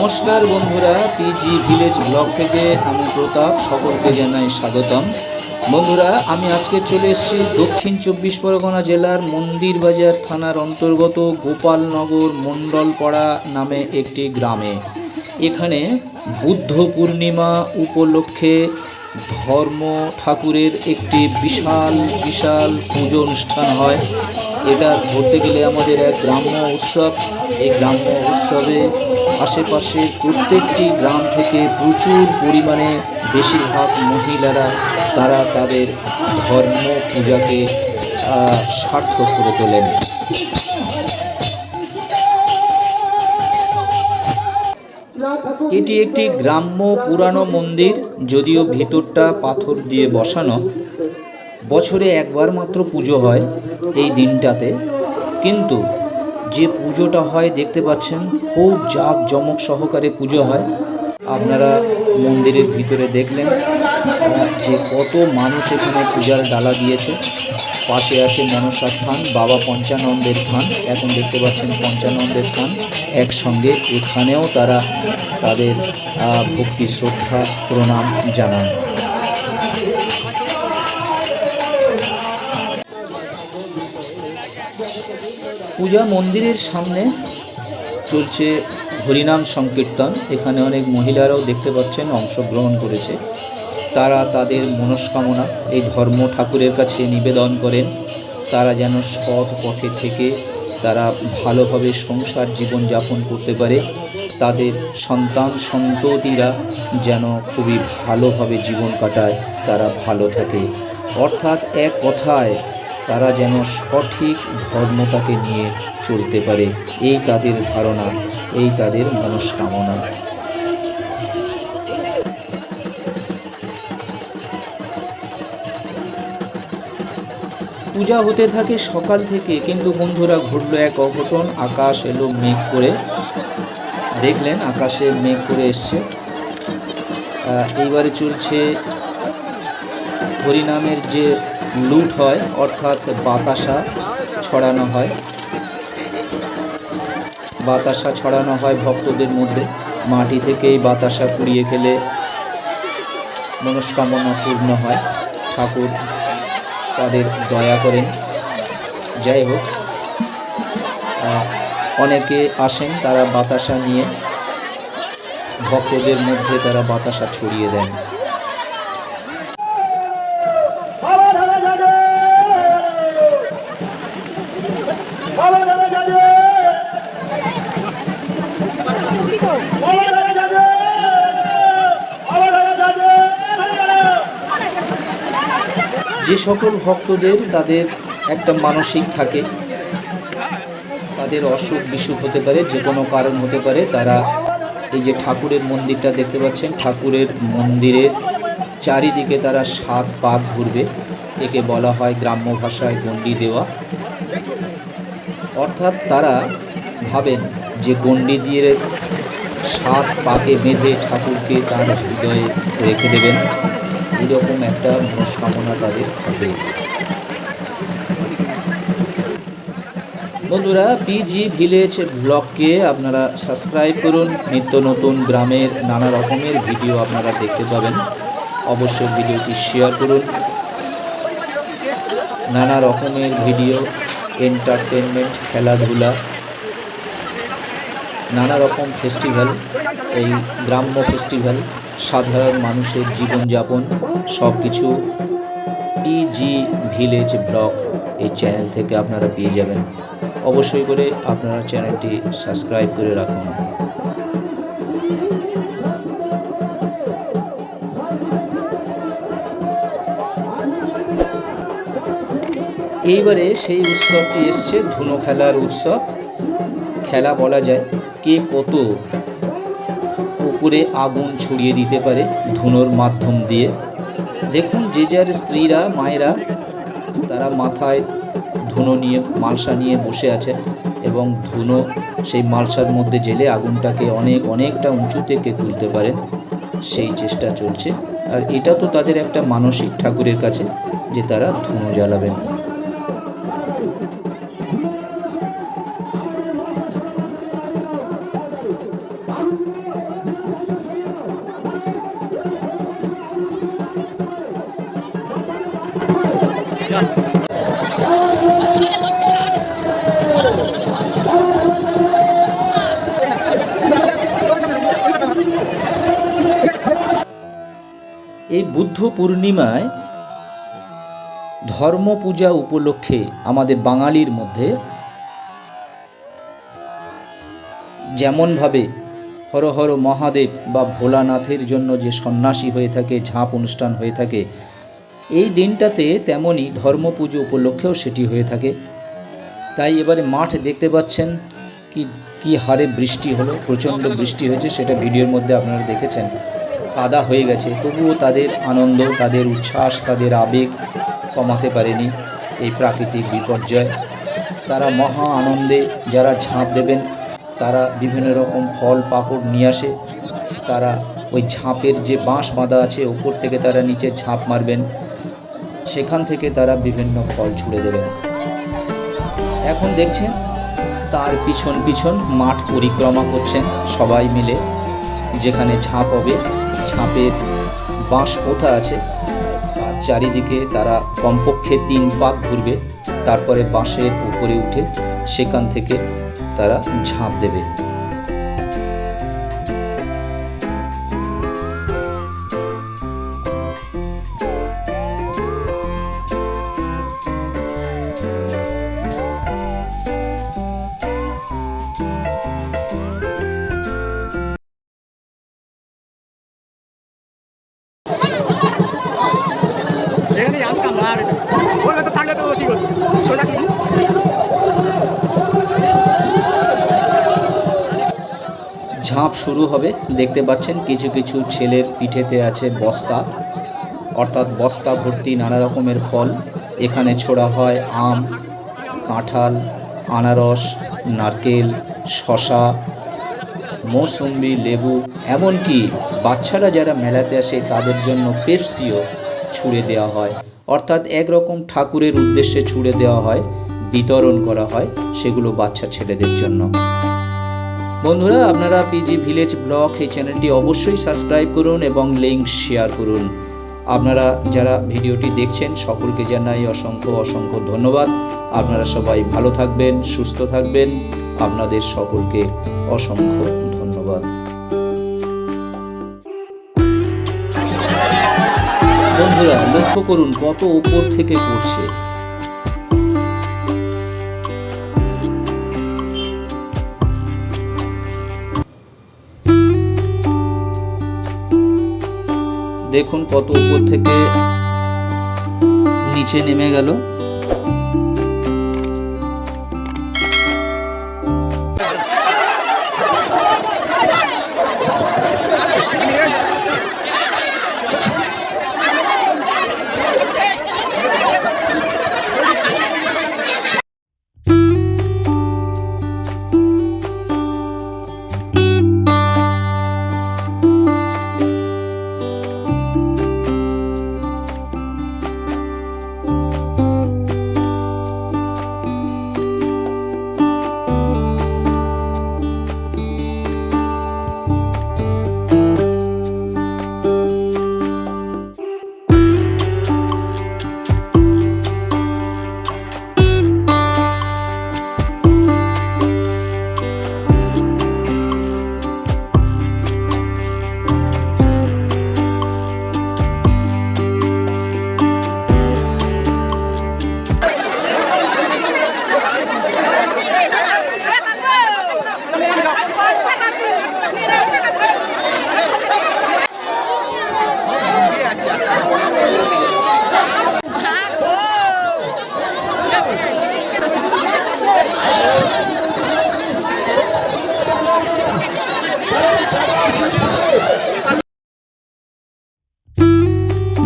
নমস্কার বন্ধুরা PG village blog থেকে আমি প্রতাপ, সকলকে জানাই স্বাগতম। বন্ধুরা, আমি আজকে চলে এসেছি দক্ষিণ চব্বিশ পরগনা জেলার মন্দির বাজার থানার অন্তর্গত গোপালনগর মণ্ডলপাড়া নামে একটি গ্রামে। এখানে বুদ্ধ পূর্ণিমা উপলক্ষে ধর্ম ঠাকুরের একটি বিশাল বিশাল পুজো অনুষ্ঠান হয়। এটা ধরতে গেলে আমাদের এক গ্রাম্য উৎসব। এই গ্রাম্য উৎসবে আশেপাশের প্রত্যেকটি গ্রাম থেকে প্রচুর পরিমাণে বেশিরভাগ মহিলারা, তারা তাদের ধর্ম পূজাকে সার্থক করে তোলেন। এটি একটি গ্রাম্য পুরানো মন্দির, যদিও ভিতরটা পাথর দিয়ে বসানো। বছরে একবার মাত্র পুজো হয় এই দিনটাতে। কিন্তু যে পুজোটা হয় দেখতে পাচ্ছেন, খুব জাঁক জমক সহকারে পুজো হয়। আপনারা মন্দিরের ভিতরে দেখলেন যে কত মানুষ এখানে পূজার ডালা দিয়েছে। পাশে আছে মনসার থান, বাবা পঞ্চানন্দের থান। এখন দেখতে পাচ্ছেন পঞ্চানন্দের থান একসঙ্গে। এখানেও তারা তাদের ভক্তি, শ্রদ্ধা, প্রণাম জানান। পূজা মন্দিরের সামনে চলছে হরিনাম সংকীর্তন। এখানে অনেক মহিলারাও দেখতে পাচ্ছেন, অংশগ্রহণ করেছে। তারা তাদের মনস্কামনা এই ধর্ম ঠাকুরের কাছে নিবেদন করেন। তারা যেন সৎ পথে থেকে তারা ভালোভাবে সংসার জীবন যাপন করতে পারে। তাদের সন্তান সন্ততিরা যেন খুবই ভালোভাবে জীবন কাটায়, তারা ভালো থাকে। অর্থাৎ এক কথায়, তারা যেন সঠিক ধর্মটাকে নিয়ে চলতে পারে। এই তাদের ধারণা, এই তাদের মনস্কামনা। পূজা হতে থাকে সকাল থেকে, কিন্তু বন্ধুরা ঘটলো এক অঘটন। আকাশ এলো মেঘ করে। দেখলেন আকাশে মেঘ করে এসছে। এইবারে চলছে হরিনামের যে লুট হয়, অর্থাৎ বাতাসা ছড়ানো হয়। বাতাসা ছড়ানো হয় ভক্তদের মধ্যে। মাটি থেকেই বাতাসা কুড়িয়ে খেলে মনস্কামনা পূর্ণ হয় ঠাকুর। তাদের দয়া করেন। যাই হোক অনেকে আসেন তারা বাতাসা নিয়ে। ভক্তদের মধ্যে তারা বাতাসা ছড়িয়ে দেন। যে সকল ভক্তদের তাদের একটা মানসিক থাকে, তাদের অসুখ বিসুখ হতে পারে, যে কোনো কারণ হতে পারে, তারা এই যে ঠাকুরের মন্দিরটা দেখতে পাচ্ছেন, ঠাকুরের মন্দিরের চারিদিকে তারা সাত পাক ঘুরবে, একে বলা হয় গ্রাম্য ভাষায় গণ্ডি দেওয়া। অর্থাৎ তারা ভাবেন যে গণ্ডি দিয়ে সাত পাকে বেঁধে ঠাকুরকে তার হৃদয়ে রেখে দেবেন। এরকম একটা মনস্কামনা তাদের হবে বন্ধুরা পিজি ভিলেজ ব্লগকে আপনারা সাবস্ক্রাইব করুন। নিত্য নতুন গ্রামের নানা রকমের ভিডিও আপনারা দেখতে পাবেন। অবশ্যই ভিডিওটি শেয়ার করুন। নানা রকমের ভিডিও এন্টারটেনমেন্ট খেলাধুলা, নানা রকম ফেস্টিভ্যাল এই গ্রাম্য ফেস্টিভ্যাল সাধারণ মানুষের জীবনযাপন সব কিছু ইজি ভিলেজ ব্লগ এই চ্যানেল থেকে আপনারা পেয়ে যাবেন। অবশ্যই করে আপনারা চ্যানেলটি সাবস্ক্রাইব করে রাখুন। এইবারে সেই উৎসবটি এসছে ধুনো খেলার উৎসব। খেলা বলা যায় কে কত উপরে আগুন ছড়িয়ে দিতে পারে ধুনোর মাধ্যম দিয়ে। দেখুন, যে যার স্ত্রীরা, মায়েরা, তারা মাথায় ধুনো নিয়ে, মালসা নিয়ে বসে আছে এবং ধুনো সেই মালসার মধ্যে জেলে আগুনটাকে অনেক, অনেকটা উঁচু থেকে তুলতে পারেন সেই চেষ্টা চলছে। আর এটা তো তাদের একটা মানসিক ঠাকুরের কাছে যে তারা ধুনো জ্বালাবেন। এই বুদ্ধ পূর্ণিমায় ধর্ম পূজা উপলক্ষে আমাদের বাঙালির মধ্যে যেমনভাবে হর হর মহাদেব বা ভোলানাথের জন্য যে সন্ন্যাসী হয়ে থাকে, ঝাঁপ অনুষ্ঠান হয়ে থাকে এই দিনটাতে তেমনই ধর্ম পুজো উপলক্ষেও সেটি হয়ে থাকে। তাই এবারে মাঠ দেখতে পাচ্ছেন কি কি হারে বৃষ্টি হলো, প্রচণ্ড বৃষ্টি হয়েছে, সেটা ভিডিওর মধ্যে আপনারা দেখেছেন। কাদা হয়ে গেছে, তবুও তাদের আনন্দ, তাদের উচ্ছ্বাস, তাদের আবেগ কমাতে পারেনি এই প্রাকৃতিক বিপর্যয়। তারা মহা আনন্দে যারা ঝাঁপ দেবেন, তারা বিভিন্ন রকম ফল পাকড় নিয়ে আসে। তারা ওই ঝাঁপের যে বাঁশ বাঁধা আছে, ওপর থেকে তারা নিচে ঝাঁপ মারবেন। সেখান থেকে তারা বিভিন্ন ফল ছুঁড়ে দেবেন। এখন দেখছেন, তার পিছন পিছন মাঠ পরিক্রমা করছেন সবাই মিলে। যেখানে ঝাঁপ হবে ঝাঁপের বাঁশ পোথা আছে। আর চারিদিকে তারা কমপক্ষে তিন পাক ঘুরবে। তারপরে বাঁশের উপরে উঠে সেখান থেকে তারা ঝাঁপ দেবে। ঝাঁপ শুরু হবে। দেখতে পাচ্ছেন কিছু কিছু ছেলের পিঠেতে আছে বস্তা। অর্থাৎ বস্তা ভর্তি নানা রকমের ফল। এখানে ছোড়া হয় আম, কাঁঠাল, আনারস, নারকেল শশা মৌসুম্বি লেবু। এমনকি বাচ্চারা যারা মেলাতে আসে তাদের জন্য পেপসিও ছুঁড়ে দেওয়া হয়। অর্থাৎ একরকম ঠাকুরের উদ্দেশ্যে ছুঁড়ে দেওয়া হয়, বিতরণ করা হয় সেগুলো বাচ্চা ছেলেদের জন্য। বন্ধুরা, আপনারা পিজি ভিলেজ ব্লগ এই চ্যানেলটি অবশ্যই সাবস্ক্রাইব করুন এবং লিঙ্ক শেয়ার করুন। আপনারা যারা ভিডিওটি দেখছেন, সকলকে জানাই অসংখ্য অসংখ্য ধন্যবাদ। আপনারা সবাই ভালো থাকবেন, সুস্থ থাকবেন। আপনাদের সকলকে অসংখ্য ধন্যবাদ। বন্ধুরা, লক্ষ্য করুন কত উপর থেকে পড়ছে। দেখুন কত উপর থেকে নিচে নেমে গেল।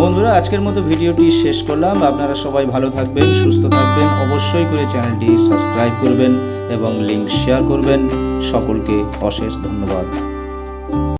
বন্ধুরা, আজকের মতো ভিডিওটি শেষ করলাম। আপনারা সবাই ভালো থাকবেন, সুস্থ থাকবেন। অবশ্যই করে চ্যানেলটি সাবস্ক্রাইব করবেন এবং লিঙ্ক শেয়ার করবেন। সকলকে অশেষ ধন্যবাদ।